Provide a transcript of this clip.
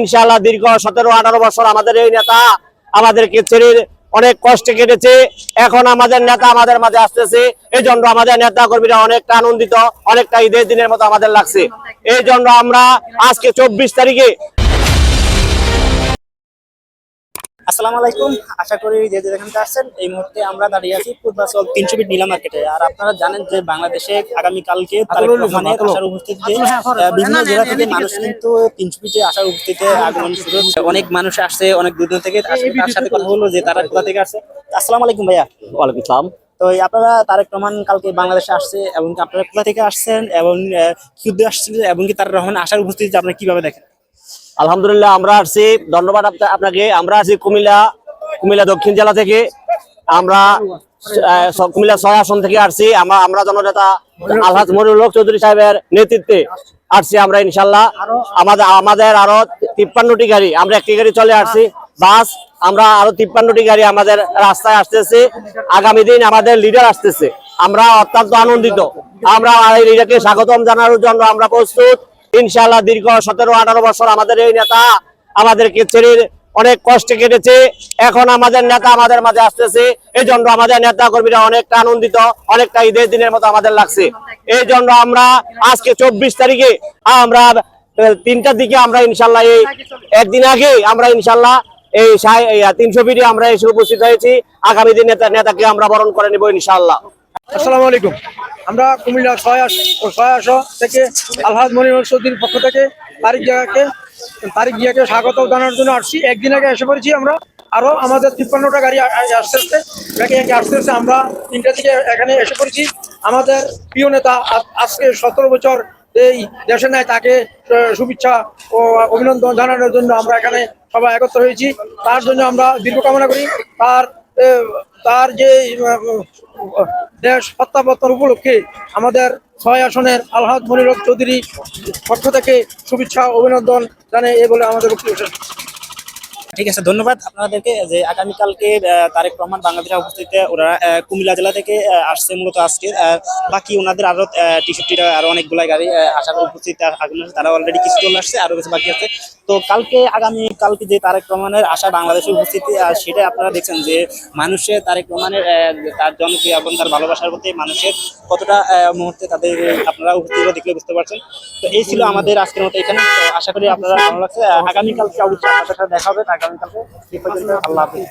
ইনশাআল্লাহ দীর্ঘ সতেরো, আঠারো বছর আমাদের এই নেতা আমাদেরকে ছেড়ে অনেক কষ্টে কেটেছে। এখন আমাদের নেতা আমাদের মাঝে আসতেছে। এই জন্য আমাদের নেতা কর্মীরা অনেকটা আনন্দিত, অনেকটা ঈদের দিনের মতো আমাদের লাগছে। এই জন্য আমরা আজকে চব্বিশ তারিখে আসসালামু আলাইকুম। আশা করি যে যেখান আসছেন এই মুহূর্তে আমরা দাঁড়িয়ে আছি পূর্বাচল তিনশো ফিট নীলা মার্কেটে আর আপনারা জানেন যে বাংলাদেশে আগামীকালকে আসার উপস্থিতিতে বিভিন্ন জেলা থেকে মানুষ কিন্তু তিনশো ফিটে আসার উপস্থিতিতে আগমন শুরু অনেক মানুষ আসছে অনেক দূর দূর থেকে তার সাথে কথা বলব যে তারা কোথা থেকে আসছে। আসসালামু আলাইকুম ভাইয়া। ওয়ালাইকুম ইসলাম তো এই আপনারা তারেক রহমান কালকে বাংলাদেশে আসছে এবং কি আপনারা কোথা থেকে আসছেন এবং আহ, কি উদ্দেশ্যে আসছেন এবং কি তারেক রহমান আসার উপস্থিতি আপনারা কীভাবে দেখেন? আলহামদুলিল্লাহ, আমরা আসছি। ধন্যবাদ আপনাকে। আমরা আছি কুমিল্লা কুমিল্লা দক্ষিণ জেলা থেকে। আমরা কুমিল্লা ছয় আসন থেকে আসছি। আমরা আমরা জননেতা আলহাজ মনিরুল চৌধুরী সাহেবের নেতৃত্বে আসছি আমরা ইনশাল্লাহ আমাদের আমাদের আরও তিপ্পান্নটি গাড়ি, আমরা একটি গাড়ি চলে আসছি। বাস, আমরা আরও তিপ্পান্নটি গাড়ি আমাদের রাস্তায় আসতেছে। আগামী দিন আমাদের লিডার আসতেছে। আমরা অত্যন্ত আনন্দিত। আমরা এই লিডারকে স্বাগতম জানানোর জন্য আমরা প্রস্তুত। ইনশাআল্লাহ দীর্ঘ সতেরো, আঠারো বছর আমাদের এই নেতা আমাদেরকে ছেড়ে অনেক কষ্টে কেটেছে। এখন আমাদের নেতা আমাদের মাঝে আসতেছে। এই জন্য আমাদের নেতা কর্মীরা অনেকটা আনন্দিত, অনেকটা ঈদের দিনের মতো আমাদের লাগছে। এই জন্য আমরা আজকে চব্বিশ তারিখে আমরা তিনটার দিকে আমরা ইনশাল্লাহ এই একদিন আগে আমরা ইনশাল্লাহ এই তিনশো ফিটে আমরা এসে উপস্থিত হয়েছি। আগামী দিন নেতা নেতাকে আমরা বরণ করে নেব ইনশাল্লাহ আসসালামু আলাইকুম। আমরা কুমিল্লা ছয় ছয় থেকে আলহাজ মনির চৌধুরীর পক্ষ থেকে তারিখ জায়গাকে তারিখ জিয়াকে স্বাগত জানানোর জন্য আসছি। একদিন আগে এসে পড়েছি আমরা। আরও আমাদের তিপ্পান্নটা গাড়ি আসতে আসতে একে একে আসতে আসতে আমরা তিনটা থেকে এখানে এসে পড়েছি। আমাদের প্রিয় নেতা আজকে সতেরো বছর এই দেশে নেয়, তাকে শুভেচ্ছা ও অভিনন্দন জানানোর জন্য আমরা এখানে সবাই একত্র হয়েছি। তার জন্য আমরা দীর্ঘ কামনা করি। তার তার যে দেশ প্রত্যাবর্তন উপলক্ষে আমাদের ছয় আসনের আলহাদ মনিরক চৌধুরী পক্ষ থেকে শুভেচ্ছা অভিনন্দন জানে এ বলে আমাদের বক্তব্য ঠিক আছে ধন্যবাদ আপনাদেরকে যে আগামীকালকে তারেক রহমান বাংলাদেশে উপস্থিতিতে ওরা আহ, কুমিল্লা জেলা থেকে আসছে মূলত আজকে। বাকি ওনাদের আরও টিশার্টিরা আরও অনেকগুলাই গাড়ি আসার উপস্থিত তারা অলরেডি কিছু চলে আসছে আরও কিছু বাকি আছে। তো কালকে আগামী, কালকে যে তারেক রহমানের আশা বাংলাদেশের উপস্থিতি সেটাই সেটা আপনারা দেখছেন যে মানুষের, তারেক রহমানের তার জনপ্রিয় এবং তার ভালোবাসার প্রতি মানুষের কতটা মুহূর্তে তাদের আপনারা উপস্থিত দেখলে বুঝতে পারছেন। তো এই ছিল আমাদের আজকের মতো এখানে। আশা করি আপনারা ভালো লাগছে। আগামীকালকে অবশ্যই আপনাদের সাথে দেখা হবে। আগামীকালকে আল্লাহ হাফিজ।